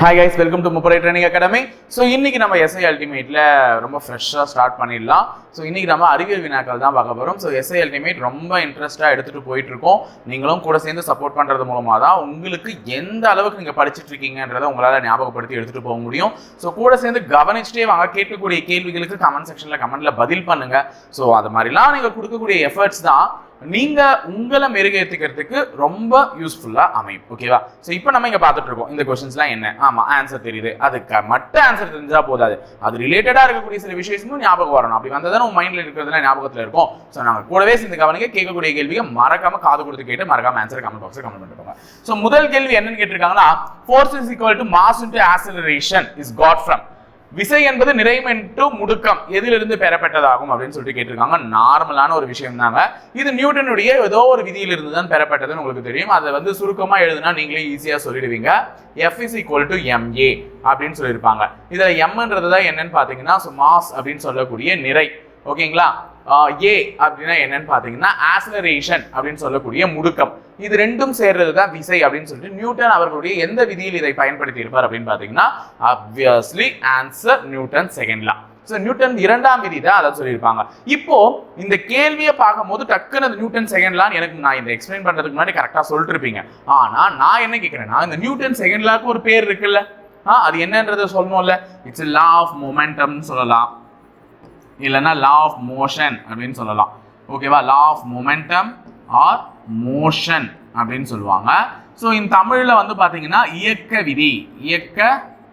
Hi guys welcome to முப்பரை training academy so இன்றைக்கி நம்ம எஸ்ஐ அல்டிமேட்டில் ரொம்ப ஃப்ரெஷ்ஷாக ஸ்டார்ட் பண்ணிடலாம். ஸோ இன்னைக்கு நம்ம அறிவியல் வினாக்கள் தான் பார்க்க போகிறோம் ஸோ எஸ்ஐ அல்டிமேட் ரொம்ப இன்ட்ரெஸ்ட்டாக எடுத்துகிட்டு போயிட்டுருக்கோம். நீங்களும் கூட சேர்ந்து சப்போர்ட் பண்ணுறது மூலமாக தான் உங்களுக்கு எந்த அளவுக்கு நீங்கள் படிச்சுட்டு இருக்கீங்கன்றத உங்களால் ஞாபகப்படுத்தி எடுத்துகிட்டு போக முடியும். ஸோ கூட சேர்ந்து கவனிச்சுட்டே வாங்க. கேட்கக்கூடிய கேள்விகளுக்கு கமெண்ட் செக்ஷனில் கமெண்ட்டில் பதில் பண்ணுங்க. ஸோ அது மாதிரிலாம் நீங்கள் கொடுக்கக்கூடிய எஃபர்ட்ஸ் தான். நீங்க உங்களை மெருகேற்றிக்கிறதுக்கு ரொம்ப யூஸ்ஃபுல்லா அமையும். ஓகேவா ஸோ இப்போ நம்ம இங்க பார்த்துட்டு இருக்கோம். இந்த கொஸ்டின்ஸ்லாம் என்ன? ஆமா ஆன்சர் தெரியுது. அதுக்கு மட்டும் ஆன்சர் தெரிஞ்சா போதாது. அது ரிலேட்டடா இருக்கக்கூடிய சில விஷயமும் ஞாபகம் வரணும். அப்படி வந்ததான் உங்க மைண்ட்ல இருக்கிறதுலாம் ஞாபகத்துல இருக்கும். ஸோ நாங்கள் கூடவே சேர்ந்து கவனிக்க கேட்கக்கூடிய கேள்வியை மறக்காம காது கொடுத்து கேட்டு மறக்காம ஆன்சர் கமெண்ட் பாக்ஸ்ல கமெண்ட் பண்ணிருக்கோங்க ஸோ முதல் கேள்வி என்னன்னு கேட்டிருக்காங்கன்னா force is equal to mass into acceleration is got from விசை என்பது நிறைமென்ட்டு முடுக்கம். எதிலிருந்து பெறப்பட்டதாகும் அப்படின்னு சொல்லிட்டு கேட்டிருக்காங்க. நார்மலான ஒரு விஷயம் தாங்க இது நியூட்டனுடைய ஏதோ ஒரு விதியிலிருந்து தான் பெறப்பட்டதுன்னு உங்களுக்கு தெரியும். அதை வந்து சுருக்கமா எழுதுனா நீங்களே ஈஸியா சொல்லிடுவீங்க. F is equal to MA அப்படின்னு சொல்லியிருப்பாங்க. இதுல எம்ன்றது தான் என்னன்னு பாத்தீங்கன்னா மாஸ் அப்படின்னு சொல்லக்கூடிய நிறை. ஓகேங்களா? ஏ அப்படின்னா என்னன்னு பார்த்தீங்கன்னா ஆக்சலரேஷன் அப்படின்னு சொல்லக்கூடிய முடுக்கம். இது ரெண்டும் சேர்றது தான் விசை அப்படின்னு சொல்லிட்டு நியூட்டன் அவர்களுடைய எந்த விதியில் இதை பயன்படுத்தி இருப்பார் அப்படின்னு பார்த்தீங்கன்னா obviously answer Newton second law so Newton இரண்டாம் விதி தான் அதை சொல்லியிருப்பாங்க. இப்போ இந்த கேள்வியை பார்க்கும்போது டக்குன்னு அந்த நியூட்டன் செகண்ட்லான்னு எனக்கு நான் இந்த எக்ஸ்பிளைன் பண்ணுறதுக்கு முன்னாடி கரெக்டாக சொல்லிட்டு இருப்பீங்க ஆனால் நான் என்ன கேட்குறேன்னா இந்த நியூட்டன் செகண்ட் லாக்கு ஒரு பேர் இருக்குல்ல? ஆ அது என்னன்றதை சொல்லணும்ல? இட்ஸ் லா ஆஃப் மொமெண்டம்னு சொல்லலாம். இல்லைன்னா லா ஆஃப் மோஷன் அப்படின்னு சொல்லலாம். ஓகேவா law of momentum or motion அப்படின்னு சொல்லுவாங்க. ஸோ இந்த தமிழில் வந்து பார்த்தீங்கன்னா இயக்க விதி. இயக்க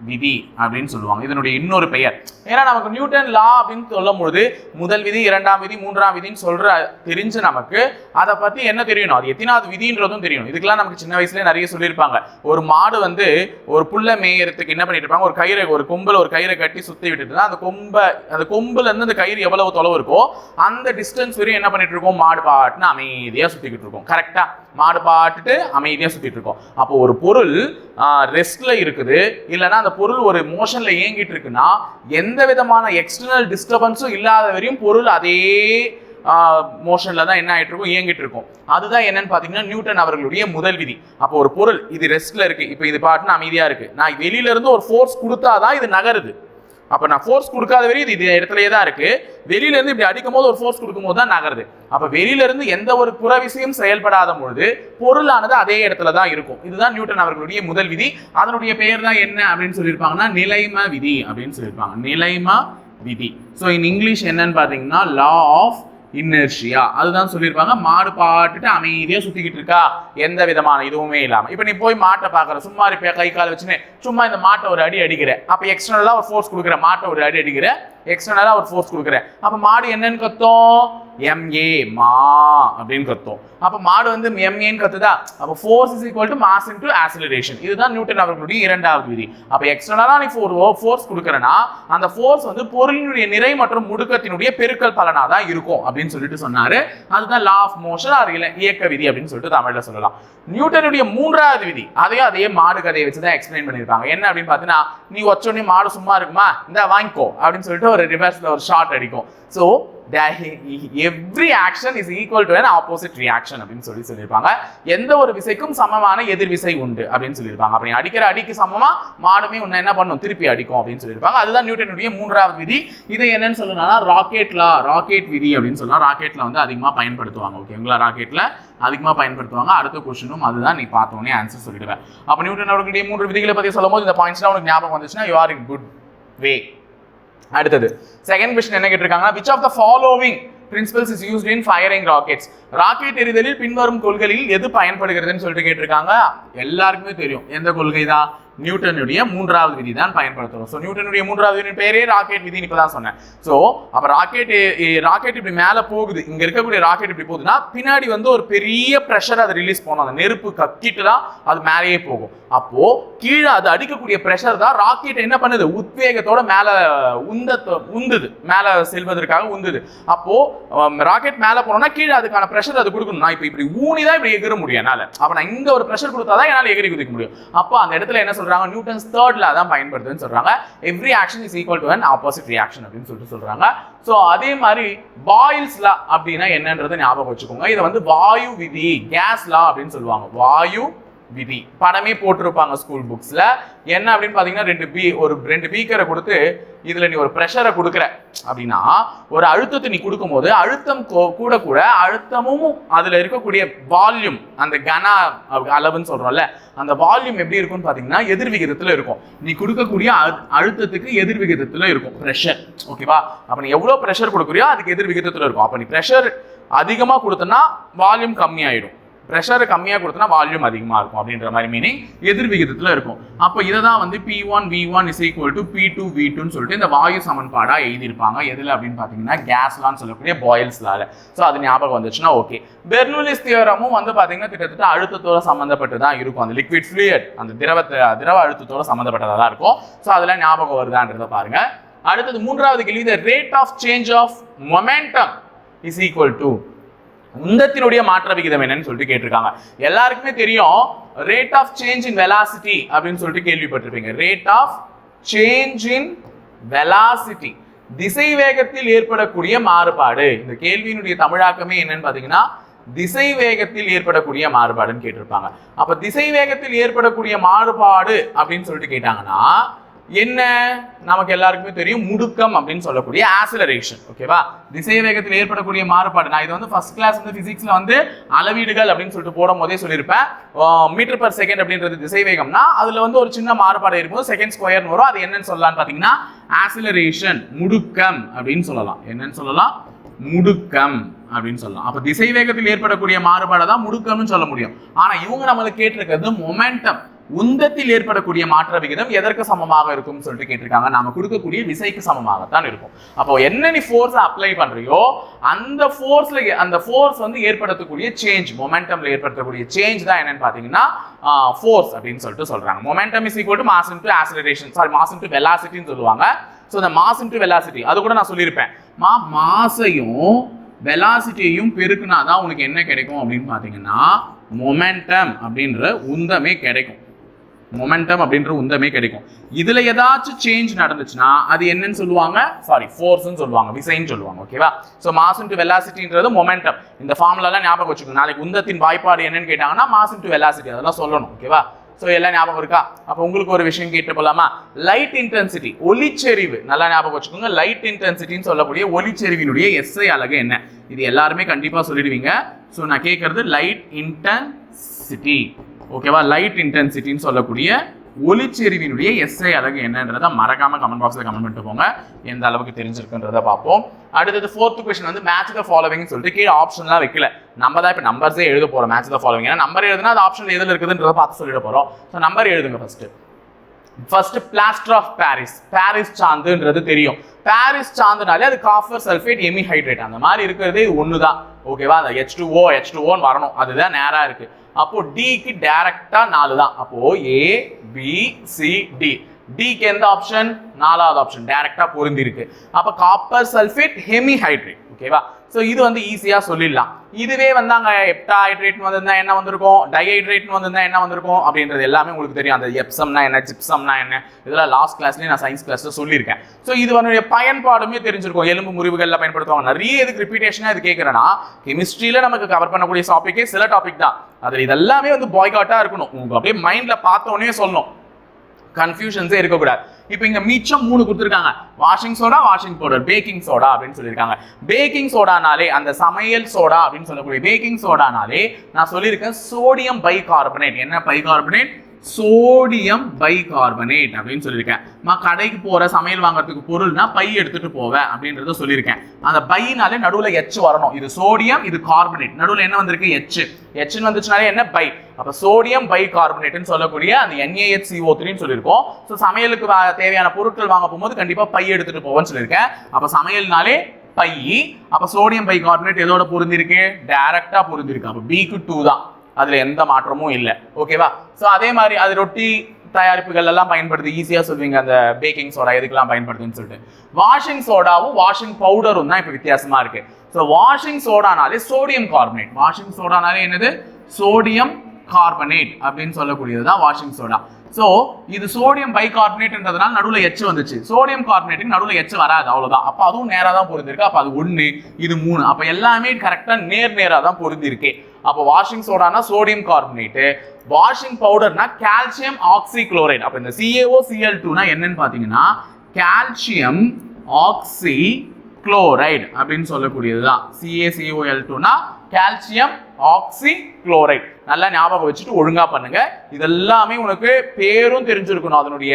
விதி அப்படின்னு சொல்லுவாங்க. இதனுடைய இன்னொரு பெயர். ஏன்னா நமக்கு நியூட்டன் லா அப்படின்னு சொல்லும் பொழுது முதல் விதி இரண்டாம் விதி மூன்றாம் விதின்னு சொல்ற தெரிஞ்சு நமக்கு அதை பத்தி என்ன தெரியணும் அது எத்தனாவது விதின்றதும் தெரியணும் இதுக்கெல்லாம் நமக்கு சின்ன வயசுல நிறைய சொல்லியிருப்பாங்க. ஒரு மாடு வந்து ஒரு புல்ல மேயறதுக்கு என்ன பண்ணிட்டு இருப்பாங்க ஒரு கயிறை ஒரு கொம்புல ஒரு கயிறை கட்டி சுத்தி விட்டுட்டு அந்த கொம்பை அந்த கொம்புல இருந்து அந்த கயிறு எவ்வளவு தொலைவு இருக்கோ அந்த டிஸ்டன்ஸ் வரையும் என்ன பண்ணிட்டு இருக்கோம் மாடு பாட்டுன்னு அமைதியா சுத்திக்கிட்டு இருக்கோம் கரெக்டா மாடு பாட்டுட்டு அமைதியா சுத்திட்டு இருக்கோம் அப்போ ஒரு பொருள் ரெஸ்ட்ல இருக்குது. இல்லைன்னா அந்த பொருள் ஒரு மோஷன்ல இயங்கிட்டு இருக்குன்னா எந்த விதமான எக்ஸ்டர்னல் டிஸ்டர்பன்ஸும் இல்லாத வரையும் பொருள் அதே மோஷன்ல தான் என்ன ஆயிட்டு இருக்கும்? இயங்கிட்டு இருக்கும். அதுதான் என்னன்னு பாத்தீங்கன்னா நியூட்டன் அவர்களுடைய முதல் விதி. அப்போ ஒரு பொருள் இது ரெஸ்ட்ல இருக்கு. இப்போ இது பாட்டுன்னு அமைதியா இருக்கு. நான் வெளியில இருந்து ஒரு ஃபோர்ஸ் கொடுத்தாதான் இது நகருது. அப்போ நான் ஃபோர்ஸ் கொடுக்காத வரையும் இது இடத்துலையே இடத்துலயே தான் இருக்கு. வெளியிலேருந்து இப்படி அடிக்கும் போது ஒரு ஃபோர்ஸ் கொடுக்கும் போது தான் நகருது. அப்போ வெளியிலேருந்து எந்த ஒரு புற விசையும் செயல்படாத பொழுது பொருளானது அதே இடத்துல தான் இருக்கும். இதுதான் நியூட்டன் அவர்களுடைய முதல் விதி. அதனுடைய பெயர் தான் என்ன அப்படின்னு சொல்லியிருப்பாங்கன்னா நிலைம விதி அப்படின்னு சொல்லியிருப்பாங்க. நிலைம விதி. ஸோ இன் இங்கிலீஷ் என்னன்னு பார்த்தீங்கன்னா லா ஆஃப் இன்னர்ஷியா அதுதான் சொல்லியிருப்பாங்க. மாடு பாட்டுட்டு அமைதியாக சுத்திக்கிட்டு இருக்கா? எந்த விதமான இதுவுமே இல்லாம. இப்போ நீ போய் மாட்டை பார்க்குற. சும்மா இப்போ கை கால் வச்சுன்னு சும்மா இந்த மாட்டை ஒரு அடி அடிக்கிற. அப்போ எக்ஸ்டர்னலாக ஒரு ஃபோர்ஸ் கொடுக்குற. மாட்டை ஒரு அடி அடிக்கிற எக்ஸ்டர்னலா ஒரு ஃபோர்ஸ் கொடுக்குறேன். அப்ப மாடு என்னன்னு கத்தும்? எம்ஏ மா அப்படின்னு கத்தும். அப்ப மாடு வந்து எம்ஏன்னு கத்துதா? அப்ப force is equal to mass into acceleration இதுதான் நியூட்டன் அவர்களுடைய இரண்டாவது விதி. அப்ப எக்ஸ்டர்னலா நீ ஃபோர் ஃபோர்ஸ் கொடுக்குறேன்னா அந்த ஃபோர்ஸ் வந்து பொருளினுடைய நிறை மற்றும் முடுக்கத்தினுடைய பெருக்கல் பலனா தான் இருக்கும் அப்படின்னு சொல்லிட்டு சொன்னாரு. அதுதான் லா ஆஃப் மோஷன் அது இல்லை இயக்க விதி அப்படின்னு சொல்லிட்டு தமிழ்ல சொல்லலாம். நியூட்டனுடைய மூன்றாவது விதி அதையும் அதே மாடு கதையை வச்சு தான் எக்ஸ்பிளைன் பண்ணியிருப்பாங்க என்ன அப்படின்னு பார்த்தீங்கன்னா நீ வச்சோடனே மாடு சும்மா இருக்குமா? இந்த வாங்கிக்கோ அப்படின்னு சொல்லிட்டு ஒரு ரிவர்ஸில் ஒரு ஷார்ட் அடிக்கும். So every action is equal to an opposite reaction அப்படின்னு சொல்லி சொல்லியிருப்பாங்க. எந்த ஒரு விசைக்கும் சமமான எதிர் விசை உண்டு அப்படின்னு சொல்லியிருப்பாங்க. அப்படி அடிக்கிற அடிக்கு சமமா மாடுமே உன்னை என்ன பண்ணும்? திருப்பி அடிக்கும் அப்படின்னு சொல்லியிருப்பாங்க. அதுதான் நியூட்டனுடைய மூன்றாவது விதி. இதை என்னன்னு சொல்லணும்னா ராக்கெட்ல ராக்கெட் விதி அப்படின்னு சொல்லலாம் ராக்கெட்ல வந்து அதிகமாக பயன்படுத்துவாங்க. ஓகேங்களா ராக்கெட்ல அதிகமாக பயன்படுத்துவாங்க. அடுத்த கொஸ்டினும் அதுதான் நீ பார்த்தோன்னே ஆன்சர் சொல்லிடுவேன். அப்போ நியூட்டன் அவர்களுடைய மூன்று விதிகளை பற்றி சொல்லும்போது இந்த பாயிண்ட்ஸ்லாம் உனக்கு ஞாபகம் வந்துச்சுன்னா you are in good way அடுத்தது. செகண்ட் கொஸ்டின் என்ன கேட்டிருக்காங்க which of the following principles is used in firing rockets rocket எரிதலில் பின்வரும் கொள்கைகளில் எது பயன்படுகிறதுன்னு சொல்லிட்டு கேட்டிருக்காங்க. எல்லாருக்குமே தெரியும். எந்த கொள்கை தான் நியூட்டனுடைய மூன்றாவது விதி தான் பயன்படுத்துறோம். ஸோ நியூட்டனுடைய மூன்றாவது விதி பேரே ராக்கெட் விதின்னு இப்போ தான் சொன்னேன். ஸோ அப்போ ராக்கெட் ராக்கெட் இப்படி மேலே போகுது. இங்கே இருக்கக்கூடிய ராக்கெட் இப்படி போகுதுன்னா பின்னாடி வந்து ஒரு பெரிய ப்ரெஷர் அதை ரிலீஸ் பண்ணும். அந்த நெருப்பு கக்கிட்டு தான் அது மேலேயே போகும். அப்போ கீழே அது அடிக்கக்கூடிய ப்ரெஷர் தான் ராக்கெட் என்ன பண்ணுது? உத்வேகத்தோட மேலே உந்த உந்துது. மேலே செல்வதற்காக உந்துது. அப்போ ராக்கெட் மேலே போனோம்னா கீழே அதுக்கான ப்ரெஷர் அது கொடுக்கணும். நான் இப்போ இப்படி ஊனி தான் இப்படி எகிற முடியும் என்னால். அப்போ நான் இங்கே ஒரு ப்ரெஷர் கொடுத்தா தான் என்னால் எகிரி குதிக்க முடியும். அப்போ அந்த இடத்துல என்ன சொல்றாங்க. நியூட்டன்ஸ் தேர்ட்ல தான் பயன்படுதுன்னு சொல்றாங்க. Every action is equal to an opposite reaction அப்படின்னு சொல்லிட்டு சொல்றாங்க. ஸோ அதே மாதிரி பாயில்ஸ் லா அப்படின்னா என்னன்றதை ஞாபகம் வச்சுக்கோங்க. இதை வந்து வாயு விதி கேஸ் லா அப்படின்னு சொல்லுவாங்க. வாயு விதி படமே போட்டிருப்பாங்க ஸ்கூல் புக்ஸில் என்ன அப்படின்னு பார்த்தீங்கன்னா ரெண்டு பீ ஒரு ரெண்டு பீக்கரை கொடுத்து இதில் நீ ஒரு ப்ரெஷரை கொடுக்குற. அப்படின்னா ஒரு அழுத்தத்தை நீ கொடுக்கும்போது அழுத்தம் கூட கூட அழுத்தமும் அதில் இருக்கக்கூடிய வால்யூம் அந்த கன அளவுன்னு சொல்கிறோம்ல அந்த வால்யூம் எப்படி இருக்கும்னு பார்த்தீங்கன்னா எதிர் விகிதத்தில் இருக்கும். நீ கொடுக்கக்கூடிய அழுத்தத்துக்கு எதிர் விகிதத்தில் இருக்கும். ப்ரெஷர் ஓகேவா அப்போ நீ எவ்வளோ ப்ரெஷர் கொடுக்குறியோ அதுக்கு எதிர் விகிதத்தில் இருக்கும். அப்போ நீ ப்ரெஷர் அதிகமாக கொடுத்தனா வால்யூம் கம்மியாயிடும். ப்ரெஷர் கம்மியாக கொடுத்தனா வால்யூம் அதிகமாக இருக்கும் அப்படின்ற மாதிரி மீனிங் எதிர் விகிதத்தில் இருக்கும். அப்போ இதை தான் வந்து P one V one is equal to P two V டூன்னு சொல்லிட்டு இந்த வாயு சமன்பாடாக எழுதியிருப்பாங்க. எதில் அப்படின்னு பார்த்தீங்கன்னா கேஸ்லான்னு சொல்லக்கூடிய பாயில்ஸ்லால ஸோ அது ஞாபகம் வந்துச்சுன்னா ஓகே பெர்னூலிஸ் தியரமும் வந்து பார்த்தீங்கன்னா கிட்டத்தட்ட அழுத்தத்தோட சம்மந்தப்பட்டு தான் இருக்கும். அந்த லிக்விட் ஃப்ளூயட் அந்த திரவத்தை திரவ அழுத்தத்தோட சம்மந்தப்பட்டதாக தான் இருக்கும். ஸோ அதெல்லாம் ஞாபகம் வருதான்றதை பாருங்க. அடுத்தது மூன்றாவது கேள்வி the rate of change of momentum is equal to உந்தத்தினுடைய மாற்ற விகிதம் என்னன்னு சொல்லிட்டு கேட்டிருக்காங்க. எல்லாருக்குமே தெரியும் rate of change in velocity அப்படின்னு சொல்லிட்டு கேள்விப்பட்டிருப்பீங்க. Rate of change in velocity திசை வேகத்தில் ஏற்படக்கூடிய மாறுபாடு. இந்த கேள்வியினுடைய தமிழாக்கமே என்னன்னு பாத்தீங்கன்னா திசை வேகத்தில் ஏற்படக்கூடிய மாறுபாடுன்னு கேட்டிருப்பாங்க. அப்ப திசை வேகத்தில் ஏற்படக்கூடிய மாறுபாடு அப்படின்னு சொல்லிட்டு கேட்டாங்கன்னா என்ன? நமக்கு எல்லாருக்குமே தெரியும் முடுக்கம் அப்படின்னு சொல்லக்கூடிய ஆசிலரேஷன் ஓகேவா திசை வேகத்தில் ஏற்படக்கூடிய மாறுபாடு. நான் இது வந்து ஃபர்ஸ்ட் கிளாஸ் வந்து பிசிக்ஸ்ல வந்து அளவீடுகள் அப்படின்னு சொல்லிட்டு போடும் போதே சொல்லியிருப்பேன் மீட்டர் பர் செகண்ட் அப்படின்றது திசை வேகம்னா அதுல வந்து ஒரு சின்ன மாறுபாடு இருக்கும் செகண்ட் ஸ்கொயர்னு வரும். அது என்னன்னு சொல்லலாம்னு பாத்தீங்கன்னா ஆசிலரேஷன் முடுக்கம் அப்படின்னு சொல்லலாம். என்னன்னு சொல்லலாம்? முடுக்கம் அப்படின்னு சொல்லலாம். அப்ப திசை வேகத்தில் ஏற்படக்கூடிய மாறுபாடை தான் முடுக்கம்னு சொல்ல முடியும். ஆனா இவங்க நம்மளுக்கு கேட்டிருக்கிறது மொமெண்டம் உந்தத்தில் ஏற்படக்கூடிய மாற்ற விகிதம் எதற்கு சமமாக இருக்கும்னு சொல்லிட்டு கேட்டிருக்காங்க. நாம கொடுக்கக்கூடிய விசைக்கு சமமாகத்தான் இருக்கும். அப்போ என்ன நீ ஃபோர்ஸ் அப்ளை பண்றியோ அந்த ஃபோர்ஸ்ல அந்த ஃபோர்ஸ் வந்து ஏற்படுத்தக்கூடிய சேஞ்ச் மொமெண்டம்ல ஏற்படுத்தக்கூடிய சேஞ்ச் தான் என்னன்னு பாத்தீங்கன்னா ஃபோர்ஸ் அப்படின்னு சொல்லிட்டு சொல்றாங்க. Momentum is equal to mass into acceleration sorry mass into வெலாசிட்டின்னு சொல்லுவாங்க. ஸோ இந்த மாஸ் இன்டு வெலாசிட்டி அது கூட நான் சொல்லியிருப்பேன். மா மாசையும் வெலாசிட்டியையும் பெருக்குனா தான் உனக்கு என்ன கிடைக்கும் அப்படின்னு பார்த்தீங்கன்னா மொமெண்டம் அப்படின்ற உந்தமே கிடைக்கும். மொமெண்டம் அப்படின்ற உந்தமே கிடைக்கும். இதுல ஏதாச்சும் சேஞ்ச் நடந்துச்சுன்னா அது என்னன்னு சொல்லுவாங்க? சாரி ஃபோர்ஸ்னு சொல்லுவாங்க விசைன்னு சொல்லுவாங்க ஓகேவா ஸோ மாஸ் டு வெலாசிட்டின்றது மொமெண்டம் இந்த ஃபார்முலாலாம் ஞாபகம் வச்சுக்கோங்க. நாளைக்கு உந்தத்தின் வாய்ப்பாடு என்னன்னு கேட்டாங்கன்னா மாஸ் டு வெலாசிட்டி அதெல்லாம் சொல்லணும் ஓகேவா ஸோ எல்லாம் ஞாபகம் இருக்கா? அப்போ உங்களுக்கு ஒரு விஷயம் கேட்டு போலாமா? லைட் இன்டென்சிட்டி ஒளிச்செறிவு. நல்லா ஞாபகம் வச்சுக்கோங்க. லைட் இன்டென்சிட்டின்னு சொல்லக்கூடிய ஒளிச்செறிவினுடைய எஸ்ஐ அழகு என்ன? இது எல்லாருமே கண்டிப்பாக சொல்லிடுவீங்க. ஸோ நான் கேட்கறது லைட் இன்டென்சிட்டி ஓகேவா? லைட் இன்டென்சிட்டின்னு சொல்லக்கூடிய ஒளிச்செறிவினுடைய எஸ்ஐ அழகு என்னன்றதை மறக்காம கமெண்ட் பாக்ஸில் கமெண்ட் பண்ணிட்டு போங்க. எந்த அளவுக்கு தெரிஞ்சிருக்குன்றதை பார்ப்போம். அடுத்தது ஃபோர்த் கொஸ்டின் வந்து மேட்ச் த ஃபாலோவிங் சொல்லிட்டு கீழே ஆப்ஷன்லாம் வைக்கல. நம்ம தான் இப்போ நம்பர்ஸே எழுத போகிறோம் மேட்ச் த ஃபாலோவிங் ஏன்னா நம்பர் எழுதுனா அது ஆப்ஷன் எதில் இருக்குதுன்றத பார்த்து சொல்லிட போகிறோம் ஸோ நம்பர் எழுதுங்க first first plaster of Paris Paris சாந்துன்றது தெரியும். பாரிஸ் சாந்துனாலே அது காஃபர் சல்ஃபேட் எமி ஹைட்ரேட் அந்த மாதிரி இருக்கிறதே இது ஒன்று தான் ஓகேவா? அந்த H two O H two ஓன்னு வரணும். அதுதான் நேராக இருக்குது அப்போ டிக்கு டைரக்டா நாலு தான். அப்போ ஏ பி சி டி டிக்கு எந்த ஆப்ஷன் நாலாவது ஆப்ஷன் டைரக்டா பொருந்தி இருக்கு அப்ப காப்பர் சல்ஃபேட் ஹெமிஹைட்ரேட் ஓகேவா ஸோ இது வந்து ஈஸியாக சொல்லிடலாம். இதுவே வந்து அங்கே எப்டாஹைட்ரேட் வந்திருந்தா என்ன வந்திருக்கும்? டைஹைட்ரேட் வந்திருந்தா என்ன வந்திருக்கும்? அப்படின்றது எல்லாமே உங்களுக்கு தெரியும். அந்த எப்சம்னா என்ன ஜிப்சம்னா என்ன? இதெல்லாம் லாஸ்ட் கிளாஸ்லேயே நான் சயின்ஸ் கிளாஸில் சொல்லியிருக்கேன். ஸோ இது வந்து பயன்பாடுமே தெரிஞ்சிருக்கும். எலும்பு முறிவுகளில் பயன்படுத்துவாங்க. நிறைய இதுக்கு ரிப்பீட்டேஷனாக இது கேட்கறேன்னா கெமிஸ்ட்ரியில் நமக்கு கவர் பண்ணக்கூடிய டாப்பிக்கே சில டாபிக் தான். அதில் இதெல்லாமே வந்து பாய்காட்டாக இருக்கணும். உங்களுக்கு அப்படியே மைண்டில் பார்த்தோன்னே சொல்லணும். கன்ஃபியூஷன்ஸே இருக்கக்கூடாது. இப்போ இங்க மிச்சம் மூணு கொடுத்துருக்காங்க. Washing soda washing powder baking soda அப்படின்னு சொல்லியிருக்காங்க. பேக்கிங் சோடானாலே அந்த சமையல் சோடா அப்படின்னு சொல்லக்கூடிய பேக்கிங் சோடானாலே நான் சொல்லியிருக்கேன் சோடியம் பை கார்பனேட் என்ன bicarbonate sodium bicarbonate அப்படின்னு சொல்லியிருக்கேன். நான் கடைக்கு போகிற சமையல் வாங்குறதுக்கு பொருள்னா பை எடுத்துகிட்டு போவேன் அப்படின்றத சொல்லியிருக்கேன். அந்த பைனாலே நடுவில் எச் வரணும். இது சோடியம் இது கார்பனேட். நடுவில் என்ன வந்திருக்கு? எச் எச்னு வந்துச்சுனாலே என்ன? பை. அப்போ சோடியம் பை கார்பனேட்னு சொல்லக்கூடிய அந்த NaHCO3 த்ரீன்னு சொல்லியிருக்கோம். ஸோ சமையலுக்கு தேவையான பொருட்கள் வாங்க போகும்போது கண்டிப்பாக பை எடுத்துகிட்டு போவேன்னு சொல்லியிருக்கேன். அப்போ சமையல்னாலே பை. அப்போ சோடியம் பை கார்பனேட் எதோட பொருந்திருக்கு? டைரக்டா பொருந்திருக்கு. அப்போ பிக்கு டூ தான். அதில் எந்த மாற்றமும் இல்லை. ஓகேவா ஸோ அதே மாதிரி அது ரொட்டி தயாரிப்புகள் எல்லாம் பயன்படுத்தி ஈஸியாக சொல்லுவீங்க அந்த பேக்கிங் சோடா எதுக்கெல்லாம் பயன்படுதுன்னு சொல்லிட்டு. வாஷிங் சோடாவும் வாஷிங் பவுடரும் தான் இப்போ வித்தியாசமாக இருக்கு. ஸோ வாஷிங் சோடானாலே சோடியம் கார்பனேட் வாஷிங் சோடானாலே என்னது? சோடியம் கார்பனேட் அப்படின்னு சொல்லக்கூடியது தான் வாஷிங் சோடா ஸோ இது சோடியம் பைகார்பனேட்ன்றதுனால நடுவில் எச்சு வந்துச்சு. சோடியம் கார்பனேட்டுக்கு நடுவில் எச்சு வராது அவ்வளோதான் அப்போ அதுவும் நேராக தான் பொருந்திருக்கு. அப்போ அது ஒன்று இது மூணு. அப்போ எல்லாமே கரெக்டாக நேர் நேராக தான் பொருந்திருக்கு. அப்போ வாஷிங் சோடானா சோடியம் கார்பனேட்டு வாஷிங் பவுடர்னா கால்சியம் ஆக்சி குளோரைட் அப்போ இந்த சிஏஓ சிஎல் டூனா என்னன்னு பார்த்தீங்கன்னா கால்சியம் ஆக்சி குளோரைடு அப்படின்னு சொல்லக்கூடியது தான் சிஏசிஓஎல் டூனா கால்சியம் ஆக்சி குளோரைட் நல்லா ஞாபகம் வச்சுட்டு ஒழுங்கா பண்ணுங்க. இதெல்லாமே உனக்கு பேரும் தெரிஞ்சிருக்கணும். அதனுடைய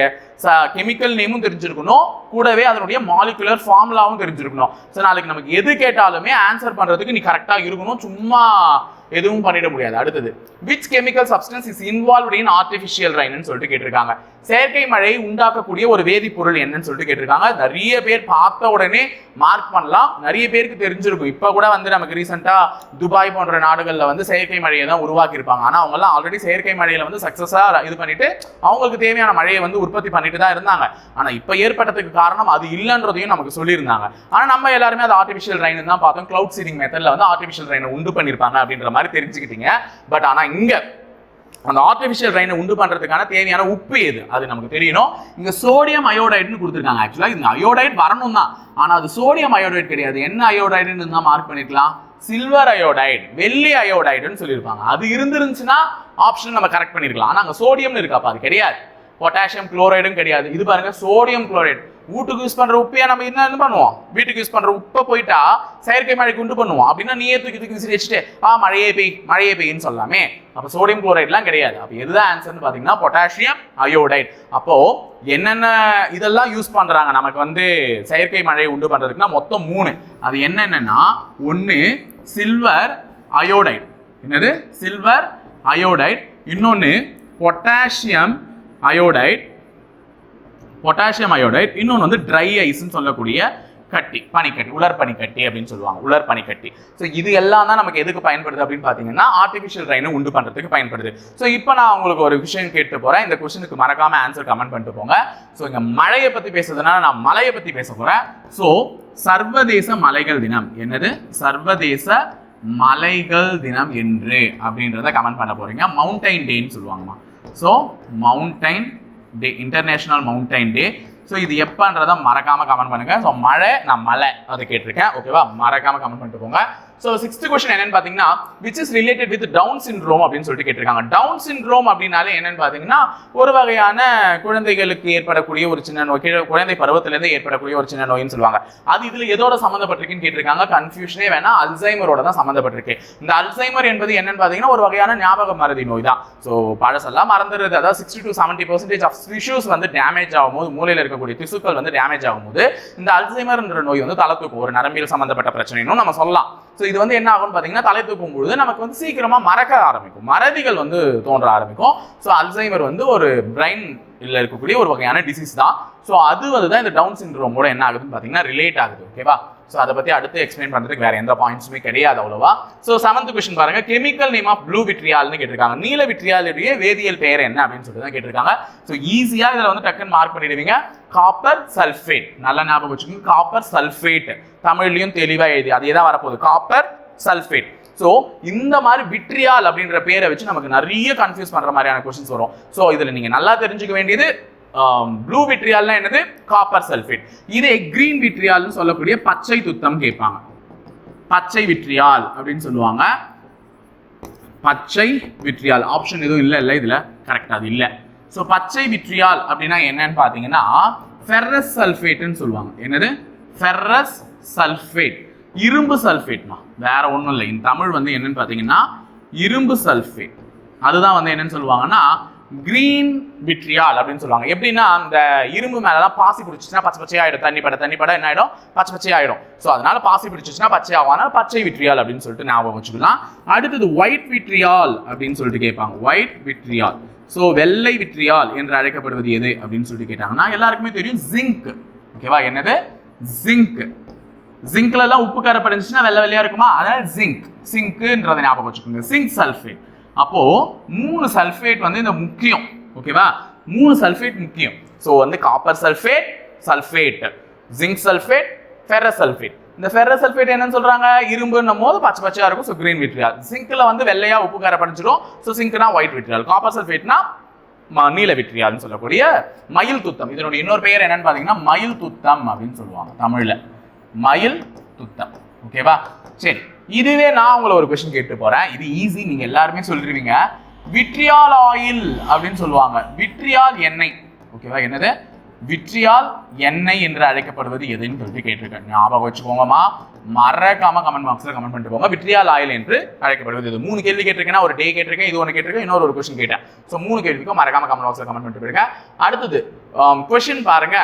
கெமிக்கல் நேமும் தெரிஞ்சிருக்கணும். கூடவே அதனுடைய மாலிகுலர் ஃபார்முலாவும் தெரிஞ்சிருக்கணும். ஸோ நாளைக்கு நமக்கு எது கேட்டாலுமே ஆன்சர் பண்றதுக்கு நீ கரெக்டா இருக்கணும். சும்மா எதுவும் பண்ணிட முடியாது. அடுத்தது which chemical substance is involve in artificial ரைன்னு சொல்லிட்டு கேட்டிருக்காங்க. செயற்கை மழை உண்டாக்கக்கூடிய ஒரு வேதிப்பொருள் என்னன்னு சொல்லிட்டு கேட்டிருக்காங்க. நிறைய பேர் பார்த்த உடனே மார்க் பண்ணலாம். நிறைய பேருக்கு தெரிஞ்சிருக்கும். இப்போ கூட வந்து நமக்கு ரீசெண்டாக துபாய் போன்ற நாடுகளில் வந்து செயற்கை மழையை தான் உருவாக்கியிருப்பாங்க. ஆனால் அவங்கெல்லாம் ஆல்ரெடி செயற்கை மழையில் வந்து சக்ஸஸாக இது பண்ணிட்டு அவங்களுக்கு தேவையான மழையை வந்து உற்பத்தி பண்ணிட்டு தான் இருந்தாங்க. ஆனால் இப்போ ஏற்பட்டதுக்கு காரணம் அது இல்லைன்றதையும் நமக்கு சொல்லியிருந்தாங்க. ஆனால் நம்ம எல்லாருமே அது ஆர்டிஃபிஷியல் ரைன் தான் பார்த்தோம். க்ளவுட் சீரிங் மெத்தடில் வந்து ஆர்டிஃபிஷியல் ரைனை உண்டு பண்ணியிருப்பாங்க அப்படின்ற மாதிரி தெரிஞ்சுக்கிட்டீங்க. பட் ஆனால் இங்கே அந்த ஆர்டிஃபிஷியல் ரைனை உண்டு பண்றதுக்கான தேவையான உப்பு எது? அது நமக்கு தெரியணும். இங்கே சோடியம் அயோடைடுன்னு கொடுத்துருக்காங்க. ஆக்சுவலாக இது அயோடைட் வரணும் தான். ஆனா அது சோடியம் அயோடைட் கிடையாது. என்ன அயோடைடுன்னு தான் மார்க் பண்ணிக்கலாம் சில்வர் அயோடைடு வெள்ளி அயோடைடுன்னு சொல்லியிருப்பாங்க. அது இருந்துருந்துச்சுன்னா ஆப்ஷன் நம்ம கரெக்ட் பண்ணிருக்கலாம். ஆனா அங்க சோடியம்னு இருக்காப்பா அது கிடையாது. பொட்டாசியம் குளோரைடும் கிடையாது. இது பாருங்க சோடியம் குளோரைடு வீட்டுக்கு யூஸ் பண்ணுற உப்பையா நம்ம என்ன என்ன பண்ணுவோம்? வீட்டுக்கு யூஸ் பண்ணுற உப்பை போயிட்டா செயற்கை மழைக்கு உண்டு பண்ணுவோம். அப்படின்னா நீயே தூக்கி தூக்கி விசிறி வச்சுட்டு ஆ மழையே பெய் மழையே பெய்ன்னு சொல்லலாமே. அப்போ சோடியம் குளோரைட்லாம் கிடையாது. அப்போ எதுதான் ஆன்சர்னு பார்த்தீங்கன்னா பொட்டாசியம் அயோடைட் அப்போது என்னென்ன இதெல்லாம் யூஸ் பண்ணுறாங்க நமக்கு வந்து செயற்கை மழையை உண்டு பண்ணுறதுக்குன்னா மொத்தம் மூணு. அது என்னென்னன்னா ஒன்று சில்வர் அயோடைட் என்னது? சில்வர் அயோடைட் இன்னொன்று பொட்டாசியம் அயோடைட் பொட்டாசியம் அயோடைட் இன்னொன்று வந்து ட்ரை ஐஸ்ன்னு சொல்லக்கூடிய கட்டி பனிக்கட்டி உலர் பனிக்கட்டி அப்படின்னு சொல்லுவாங்க உலர் பனிக்கட்டி. ஸோ இது எல்லாம் தான் நமக்கு எதுக்கு பயன்படுது அப்படின்னு பார்த்தீங்கன்னா ஆர்டிஃபிஷியல் ரைனை உண்டு பண்ணுறதுக்கு பயன்படுது. ஸோ இப்போ நான் உங்களுக்கு ஒரு விஷயம் கேட்டு போகிறேன் இந்த கொஸ்டினுக்கு மறக்காம ஆன்சர் கமெண்ட் பண்ணிட்டு போங்க. ஸோ இங்கே மழையை பற்றி பேசுறதுனால நான் மலையை பற்றி பேச போகிறேன் ஸோ சர்வதேச மலைகள் தினம் என்னது? சர்வதேச மலைகள் தினம் என்று அப்படின்றத கமெண்ட் பண்ண போறீங்க. மவுண்டைன் டேன்னு சொல்லுவாங்கம்மா. So mountain day international mountain day so இது எப்பன்றதை மறக்காமல் கமெண்ட் பண்ணுங்கள் ஸோ மழை நான் மலை. அதை கேட்டிருக்கேன். ஓகேவா மறக்காமல் கமெண்ட் பண்ணிட்டு போங்க. ஸோ சிக்ஸ்த் கொஸ்டின் என்னன்னு பார்த்தீங்கன்னா which is related with Down syndrome அப்படின்னு சொல்லிட்டு கேட்டிருக்காங்க. டவுன் சின்ரோம் அப்படின்னாலே என்னன்னு பார்த்தீங்கன்னா ஒரு வகையான குழந்தைகளுக்கு ஏற்படக்கூடிய ஒரு சின்ன நோய் குழந்தை பருவத்திலேருந்து ஏற்படக்கூடிய ஒரு சின்ன நோயின்னு சொல்லுவாங்க. அது இதில் எதோட சம்மந்தப்பட்டிருக்குன்னு கேட்டிருக்காங்க? கன்ஃபியூஷனே வேணா அல்சைமரோட தான் சம்மந்தப்பட்டிருக்கு இந்த அல்சைமர் என்பது என்னன்னு பார்த்தீங்கன்னா ஒரு வகையான ஞாபக மறதி நோய் தான். ஸோ பழசெல்லாம் மறந்துடுது அதாவது sixty to seventy percentage of tissues வந்து டேமேஜ் ஆகும்போது மூலையில் இருக்கக்கூடிய திசுக்கள் வந்து டேமேஜ் ஆகும்போது இந்த அல்சைமர்ன்ற நோய் வந்து தளத்துக்கு ஒரு நரம்பியல் சம்பந்தப்பட்ட பிரச்சனைன்னு நம்ம சொல்லலாம். ஸோ இது வந்து என்ன ஆகும்னு பார்த்தீங்கன்னா தலை தூக்கும் பொழுது நமக்கு வந்து சீக்கிரமா மறக்க ஆரம்பிக்கும். மறதிகள் வந்து தோன்ற ஆரம்பிக்கும். ஸோ அல்சைமர் வந்து ஒரு பிரைன் இல்ல இருக்கக்கூடிய ஒரு வகையான டிசீஸ் தான். ஸோ அது வந்து தான் இந்த டவுன் சிண்ட்ரோமோட என்ன ஆகுதுன்னு பார்த்தீங்கன்னா ரிலேட் ஆகுது ஓகேவா ஸோ அதை பற்றி அடுத்து எக்ஸ்பிளைன் பண்ணுறதுக்கு வேற எந்த பாயிண்ட்ஸுமே கிடையாது அவ்வளோவா. ஸோ செவன்த் கொஸ்டின் பாருங்க. கெமிக்கல் நேம் ஆஃப் ப்ளூ விட்ரியால்னு கேட்டிருக்காங்க. நீல விட்ரியாலுடைய வேதியியல் பெயர் என்ன அப்படின்னு சொல்லிட்டு தான் கேட்டிருக்காங்க. ஸோ ஈஸியாக இதில் வந்து டக்குன்னு மார்க் பண்ணிடுவீங்க. காப்பர் சல்ஃபேட் நல்ல ஞாபகம் வச்சுக்கோங்க. காப்பர் சல்ஃபேட் தமிழ்லையும் தெளிவாக எழுதி அதே தான் வரப்போகுது? காப்பர் சல்ஃபேட் ஸோ இந்த மாதிரி விட்ரியால் அப்படின்ற பேரை வச்சு நமக்கு நிறைய கன்ஃபியூஸ் பண்ணுற மாதிரியான கொஸ்டின்ஸ் வரும். ஸோ இதில் நீங்கள் நல்லா தெரிஞ்சுக்க வேண்டியது ப்ளூ விட்ரியால்னா என்னது? காப்பர் சல்ஃபேட் இதே கிரீன் விட்ரியால்னு சொல்லக்கூடிய பச்சை துத்தம் கேட்பாங்க. பச்சை விட்ரியால் அப்படின்னு சொல்லுவாங்க. பச்சை விட்ரியால் ஆப்ஷன் எதுவும் இல்லை இல்லை இதில். கரெக்டாக அது இல்லை. ஸோ பச்சை விட்ரியால் அப்படின்னா என்னன்னு பார்த்தீங்கன்னா ஃபெர்ரஸ் சல்ஃபேட்னு சொல்லுவாங்க. என்னது? ஃபெர்ரஸ் சல்ஃபேட் இரும்பு சல்ஃபேட்மா வேற ஒன்றும் இல்லை. இந்த தமிழ் வந்து என்னன்னு பார்த்தீங்கன்னா இரும்பு சல்ஃபேட் அதுதான் வந்து என்னன்னு சொல்லுவாங்கன்னா கிரீன் விட்ரியால் அப்படின்னு சொல்லுவாங்க. எப்படின்னா அந்த இரும்பு மேலலாம் பாசி பிடிச்சிச்சுன்னா பச்சை பச்சையாயிடும். தண்ணி பட தண்ணி பட என்ன ஆயிடும் பச்சை பச்சையாயிடும். ஸோ அதனால பாசி பிடிச்சிச்சுன்னா பச்சையாகும் அதனால பச்சை விட்ரியால் அப்படின்னு சொல்லிட்டு ஞாபகம் வச்சுக்கலாம். அடுத்தது ஒயிட் விட்ரியால் அப்படின்னு சொல்லிட்டு கேட்பாங்க. ஒயிட் விட்ரியால் ஸோ வெள்ளை விட்ரியால் என்று அழைக்கப்படுவது எது அப்படின்னு சொல்லிட்டு கேட்டாங்கன்னா எல்லாருக்குமே தெரியும் ஜிங்க் ஓகேவா என்னது? ஜிங்க் ஜிங்க்ல எல்லாம் உப்பு கரைப்படைஞ்சுச்சுன்னா வெள்ளை வெள்ளையா இருக்குமா? அதனால ஜிங்க் சிங்க்ன்றதை ஞாபகம் வச்சுக்கோங்க. ஜிங்க் சல்ஃபேட் அப்போ மூணு சல்ஃபேட் வந்து இந்த முக்கியம் ஓகேவா மூணு சல்ஃபேட் முக்கியம். ஸோ வந்து copper sulphate sulphate zinc sulphate ferrous sulphate இந்த ஃபெரஸ் சல்ஃபேட் என்னன்னு சொல்றாங்க? இரும்புன்னும் போது பச்சை பச்சையா இருக்கும் ஸோ கிரீன் விட்ரியால் சிங்க்ல வந்து வெள்ளையா உப்பு கார படிச்சிடும் ஸோ சிங்க்னா ஒயிட் விட்ரியால் காப்பர் சல்ஃபேட்னா ம- நீல விட்ரியால்னு சொல்லக்கூடிய மயில் துத்தம். இதனுடைய இன்னொரு பெயர் என்னன்னு பார்த்தீங்கன்னா மயில் துத்தம் அப்படின்னு சொல்லுவாங்க தமிழில். மயில் துத்தம் ஓகேவா சரி. இதுவே நான் உங்களை ஒரு கொஸ்டின் கேட்டு போறேன். இது ஈஸி நீங்க எல்லாருமே சொல்லிருவீங்க. விட்ரியால் ஆயில் அப்படின்னு சொல்லுவாங்க. விட்ரியால் எண்ணெய். ஓகேவா என்னது? விட்ரியால் எண்ணெய் என்று அழைக்கப்படுவது எதுன்னு சொல்லிட்டு கேட்டிருக்கேன். ஞாபகம் வச்சுக்கோங்கம்மா. மறக்காம கமெண்ட் பாக்ஸ்ல கமெண்ட் பண்ணிட்டு போங்க. விட்ரியால் ஆயில் என்று அழைக்கப்படுவது இது மூணு கேள்வி கேட்டிருக்கேன். ஒரு டே கேட்டிருக்கேன் இது ஒன்று கேட்டிருக்கேன் இன்னொரு ஒரு கொஸ்டின் கேட்டேன். ஸோ மூணு கேள்விக்கும் மறக்காம கமெண்ட் பாக்ஸ்ல கமெண்ட் பண்ணிட்டு போயிருங்க அடுத்தது um, கொஸ்டின் பாருங்க.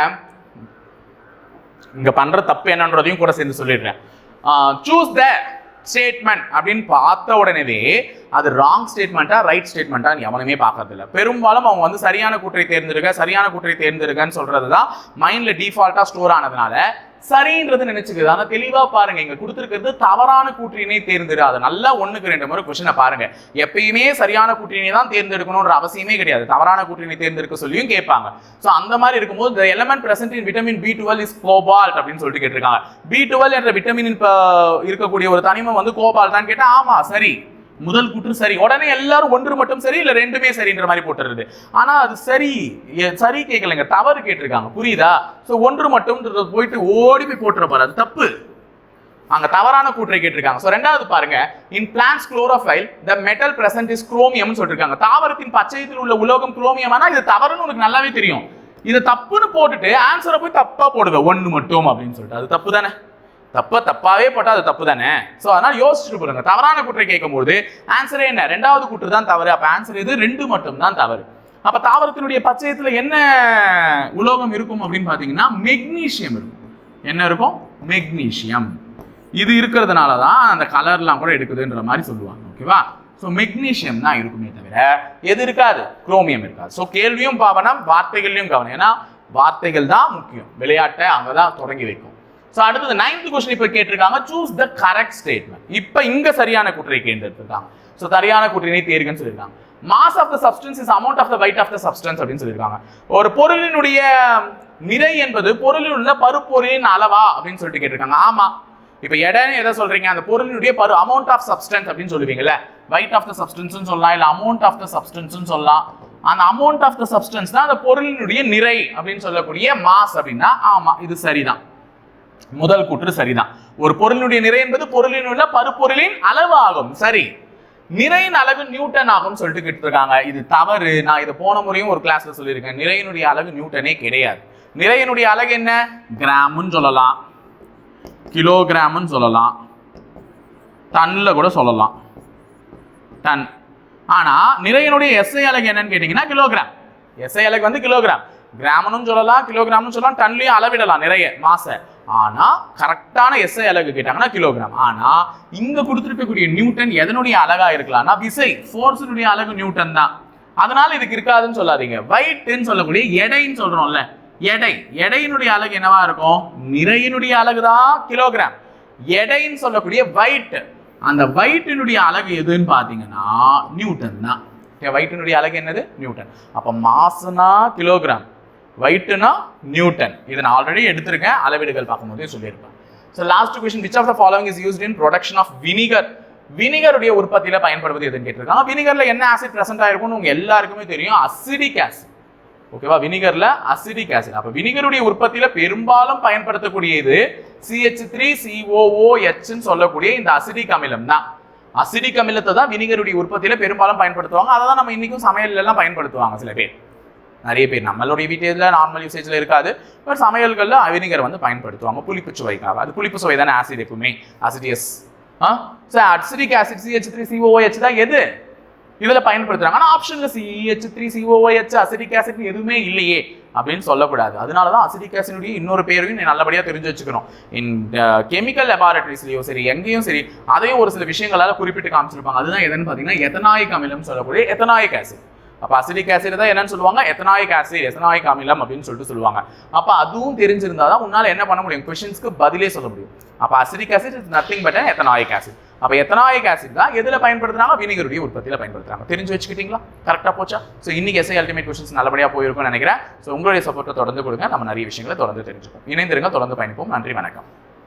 இங்க பண்ற தப்பு என்னன்றதையும் கூட சேர்ந்து சொல்லிடுறேன். Uh, சூஸ் த ஸ்டேட்மெண்ட் அப்படின்னு பார்த்த உடனேவே அது ராங் ஸ்டேட்மெண்ட்டா ரைட் ஸ்டேட்மெண்ட்டா எவனுமே பார்க்கறதில்ல. பெரும்பாலும் அவங்க வந்து சரியான கூற்றை தேர்ந்தெடுக்க சரியான கூற்றை தேர்ந்தெடுக்கன்னு சொல்றது தான் மைண்டில் டிஃபால்ட்டாக ஸ்டோர் ஆனதுனால சரின்றது நினைச்சுக்குது. ஆனா தெளிவா பாருங்க. இங்க கொடுத்துருக்கிறது தவறான கூற்றினை தேர்ந்தெடு. அதை நல்லா ஒண்ணுக்கு ரெண்டு முறை கொஸ்டினை பாருங்க. எப்பயுமே சரியான கூற்றினை தான் தேர்ந்தெடுக்கணும்ன்ற அவசியமே கிடையாது. தவறான கூற்றினை தேர்ந்தெடுக்க சொல்லியும் கேட்பாங்க. ஸோ அந்த மாதிரி இருக்கும்போது இந்த element present in vitamin B twelve is cobalt அப்படின்னு சொல்லிட்டு கேட்டிருக்காங்க. பி டுவெல் என்ற விட்டமின் இருக்கக்கூடிய ஒரு தனிமம் வந்து கோபால் தான். கேட்டா ஆமா சரி. முதல் கூற்று சரி. உடனே எல்லாரும் ஒன்று மட்டும் சரி இல்லை ரெண்டுமே சரின்ற மாதிரி போட்டுருது ஆனால் அது சரி. சரி கேட்கலைங்க தவறு கேட்டிருக்காங்க. புரியுதா? ஸோ ஒன்று மட்டும்ன்றது போயிட்டு ஓடி போய் போட்டுற அது தப்பு. அங்கே தவறான கூற்றை கேட்டிருக்காங்க. ஸோ ரெண்டாவது பாருங்க. In plants chlorophyll the metal present is குரோமியம்னு சொல்லிருக்காங்க. தாவரத்தின் பச்சையத்தில் உள்ள உலோகம் குரோமியம் ஆனால் இது தவறுன்னு உனக்கு நல்லாவே தெரியும். இது தப்புன்னு போட்டுட்டு ஆன்சரை போய் தப்பாக போடுவேன் ஒன்று மட்டும் அப்படின்னு சொல்லிட்டு. அது தப்பு தானே தப்ப தப்பாவே போட்டால் அது தப்பு தானே ஸோ அதனால் யோசிச்சுட்டு போடுங்க. தவறான குற்றை கேட்கும்போது ஆன்சரே என்ன? ரெண்டாவது கூற்று தான் தவறு. அப்போ ஆன்சர் எது ரெண்டு மட்டும் தான் தவறு. அப்போ தாவரத்தினுடைய பச்சையத்தில் என்ன உலோகம் இருக்கும் அப்படின்னு பார்த்தீங்கன்னா மெக்னீசியம் இருக்கும். என்ன இருக்கும்? மெக்னீஷியம் இது இருக்கிறதுனால தான் அந்த கலர்லாம் கூட எடுக்குதுன்ற மாதிரி சொல்லுவாங்க. ஓகேவா ஸோ மெக்னீஷியம் தான் இருக்குமே தவிர எது இருக்காது? குரோமியம் இருக்காது. ஸோ கேள்வியும் பாவனம் வார்த்தைகள்லையும் கவனம். ஏன்னா வார்த்தைகள் தான் முக்கியம். விளையாட்டை அங்கே தான் தொடங்கி வைக்கும். ஸோ அடுத்தது நைன்த் கொஸ்டின் இப்போ கேட்டிருக்காங்க. சூஸ் த கரெக்ட் ஸ்டேட்மெண்ட் இப்போ இங்கே சரியான குற்றை கேட்டிருக்காங்க. ஸோ சரியான குற்றினை தேர்கன்னு சொல்லியிருக்காங்க. Mass of the substance is amount of the weight of the substance அப்படின்னு சொல்லியிருக்காங்க. ஒரு பொருளினுடைய நிறை என்பது பொருளில் உள்ள பருப்பொருளின் அளவா அப்படின்னு சொல்லிட்டு கேட்டிருக்காங்க. ஆமாம் இப்போ எடைன்னு எதை சொல்றீங்க? அந்த பொருளினுடைய பரு அமௌண்ட் ஆஃப் சப்ஸ்டன்ஸ் அப்படின்னு சொல்லுவீங்கல்ல. வெயிட் ஆஃப் த சப்ஸ்டன்ஸ்னு சொல்லலாம் இல்லை அமௌண்ட் ஆஃப் த சப்ஸ்டன்ஸ்னு சொல்லலாம். அந்த அமௌண்ட் ஆஃப் த சப்ஸ்டன்ஸ் தான் அந்த பொருளினுடைய நிறை அப்படின்னு சொல்லக்கூடிய மாஸ் அப்படின்னா ஆமாம் இது சரிதான். முதல் கூற்று சரிதான். ஒரு பொருளினுடைய நிறை என்பது பொருளின் உள்ள பருப்பொருளின் அளவு ஆகும் சரி. நிறையின் அளவு நியூட்டன் ஆகும் சொல்லிட்டு கேட்டிருக்காங்க. இது தவறு. நான் இதை போன முறையும் ஒரு கிளாஸ்ல சொல்லியிருக்கேன். நிறையினுடைய அளவு நியூட்டனே கிடையாது. நிறையினுடைய அலகு என்ன? கிராம்னு சொல்லலாம். கிலோகிராம்னு சொல்லலாம். டன்ல கூட சொல்லலாம். டன். ஆனா நிறையினுடைய எஸ்ஐ அலகு என்னன்னு கேட்டீங்கன்னா கிலோகிராம். எஸ்ஐ அலகு வந்து கிலோகிராம். கிராம்னு சொல்லலாம் கிலோகிராம்னு சொல்லலாம் டன்லையும் அளவிடலாம் நிறைய மாச. ஆனால் கரெக்டான எஸ்ஐ அலகு கேட்டாங்கன்னா கிலோகிராம் ஆனால் இங்கே கொடுத்துருக்கக்கூடிய நியூட்டன் எதனுடைய அழகாக இருக்கலாம்னா விசை ஃபோர்ஸினுடைய அலகு நியூட்டன் தான். அதனால இதுக்கு இருக்காதுன்னு சொல்லாதீங்க. வெயிட்னு சொல்லக்கூடிய எடைன்னு சொல்கிறோம்ல எடை. எடையினுடைய அலகு என்னவா இருக்கும்? நிறையினுடைய அலகு தான் கிலோகிராம் எடைன்னு சொல்லக்கூடிய weight. அந்த வெயிட்டினுடைய அலகு எதுன்னு பார்த்தீங்கன்னா நியூட்டன் தான். வெயிட்டினுடைய அலகு என்னது? நியூட்டன். அப்போ மாசுனா கிலோகிராம் வைட்டுனா நியூட்டன் இதை நான் ஆல்ரெடி எடுத்திருக்கேன். அளவீடுகள் பார்க்கும்போதே சொல்லியிருப்பேன். So last question which of the following is used in production of vinegar வினிகருடைய உற்பத்தியில் பயன்படுவது எதுன்னு கேட்டிருக்காங்க. வினிகரில் என்ன ஆசிட் ப்ரெசென்ட் ஆயிருக்கும்னு உங்கள் எல்லாருக்குமே தெரியும். அசிடிக் ஆசிட் ஓகேவா வினிகரில் அசிடிக் ஆசிட் அப்போ வினிகருடைய உற்பத்தியில் பெரும்பாலும் பயன்படுத்தக்கூடியது சிஹெச் த்ரீ சிஓஓஹெச்னு சொல்லக்கூடிய இந்த அசிடிக் அமிலம் தான். அசிடிக் அமிலத்தை தான் வினிகருடைய உற்பத்தியில் பெரும்பாலும் பயன்படுத்துவாங்க. அதை தான் நம்ம இன்றைக்கும் சமையல்லாம் பயன்படுத்துவாங்க சில பேர். நிறைய பேர் நம்மளுடைய வீட்டில் நார்மல் யூசேஜில் இருக்காது. பட் சமையல்களில் வினிகர் வந்து பயன்படுத்துவாங்க. புளிப்பு சுவைக்காக. அது புளிப்பு சுவை தானே ஆசிட் எப்பவுமே. ஆசிடியஸ் ஆ? So acetic acid C H three C O H தான் எது? இதில் பயன்படுத்துகிறாங்க ஆனால் ஆப்ஷனில் C H three C O O H acetic acid எதுவுமே இல்லையே அப்படின்னு சொல்லக்கூடாது. அதனால தான் அசிடிக் ஆசிடுடைய இன்னொரு பேரையும் நீ நல்லபடியாக தெரிஞ்சு வச்சுக்கணும். இந்த கெமிக்கல் லெபார்டரிஸ்லையோ சரி எங்கேயும் சரி அதையும் ஒரு சில விஷயங்களால் குறிப்பிட்டு காமிச்சிருப்பாங்க. அதுதான் எதுன்னு பார்த்தீங்கன்னா எத்தனாயிக் அமிலம் சொல்லக்கூடிய எத்தனாயிக் ஆசிட் அப்போ அசிடிக் ஆசிட் தான் என்னன்னு சொல்லுவாங்க எத்தனாயிக் ஆசிட் எத்தனாயிக் அமிலம் அப்படின்னு சொல்லிட்டு சொல்லுவாங்க. அப்போ அதுவும் தெரிஞ்சிருந்தா தான் உன்னால் என்ன பண்ண முடியும்? கொஷின்ஸ்க்கு பதிலே சொல்ல முடியும். அப்போ acetic acid is nothing but ethanoic acid அப்போ எத்தனாயிக் ஆசிட் தான் எதில் பயன்படுத்துறாங்க? வினிகருடைய உற்பத்தியில் பயன்படுத்துறாங்க. தெரிஞ்சு வச்சுக்கிட்டீங்களா? கரெக்டாக போச்சா? ஸோ இன்னைக்கு எஸ்ஐ அல்டிமேட் கொஷின்ஸ் நல்லபடியாக போயிருக்கும்னு நினைக்கிறேன். ஸோ உங்களுடைய சப்போர்ட்டை தொடர்ந்து கொடுங்க. நம்ம நிறைய விஷயங்களை தொடர்ந்து தெரிஞ்சுப்போம். இணைந்திருங்க. தொடர்ந்து பயணிப்போம். நன்றி வணக்கம்.